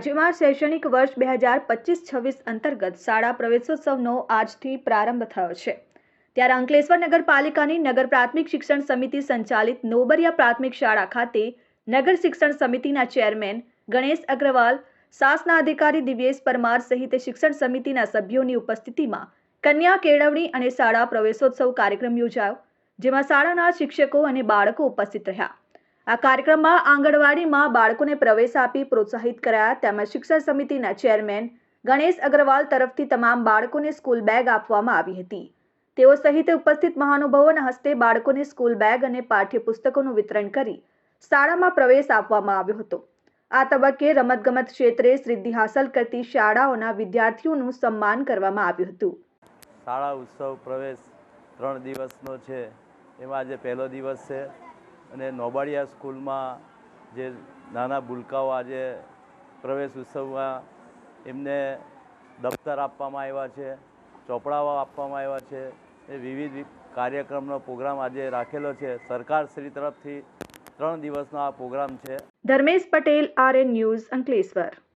રાજ્યમાં શૈક્ષણિક વર્ષ બે હજાર પચીસ છવ્વીસ અંતર્ગત શાળા પ્રવેશોત્સવનો આજથી પ્રારંભ થયો છે. ત્યારે અંકલેશ્વર નગરપાલિકાની નગર પ્રાથમિક શિક્ષણ સમિતિ સંચાલિત નોબરિયા પ્રાથમિક શાળા ખાતે નગર શિક્ષણ સમિતિના ચેરમેન ગણેશ અગ્રવાલ, શાસના અધિકારી દિવ્યેશ પરમાર સહિત શિક્ષણ સમિતિના સભ્યોની ઉપસ્થિતિમાં કન્યા કેળવણી અને શાળા પ્રવેશોત્સવ કાર્યક્રમ યોજાયો, જેમાં શાળાના શિક્ષકો અને બાળકો ઉપસ્થિત રહ્યા. આ કાર્યક્રમમાં આંગણવાડીમાં બાળકોને પ્રવેશ આપી પ્રોત્સાહિત કરાયા તેમજ શિક્ષણ સમિતિના ચેરમેન ગણેશ અગ્રવાલ તરફથી તમામ બાળકોને સ્કૂલ બેગ આપવામાં આવી હતી. તેઓ સહિત ઉપસ્થિત મહાનુભાવોના હસ્તે બાળકોને સ્કૂલ બેગ અને પાઠ્યપુસ્તકોનું વિતરણ કરી શાળામાં પ્રવેશ આપવામાં આવ્યો હતો. આ તબક્કે રમતગમત ક્ષેત્રે સિદ્ધિ હાંસલ કરતી શાળાઓના વિદ્યાર્થીઓનું સન્માન કરવામાં આવ્યું હતું. શાળા ઉત્સવ પ્રવેશ ત્રણ દિવસનો છે. એમાં આજે પહેલો દિવસ છે. અને નોબાડિયા સ્કૂલમાં જે નાના ભૂલકાઓ આજે પ્રવેશ ઉત્સવમાં એમને દફતર આપવામાં આવ્યા છે, ચોપડાઓ આપવામાં આવ્યા છે, એ વિવિધ કાર્યક્રમનો પ્રોગ્રામ આજે રાખેલો છે. સરકારશ્રી તરફથી ત્રણ દિવસનો આ પ્રોગ્રામ છે. Dharmesh Patel R N news Ankleshwar.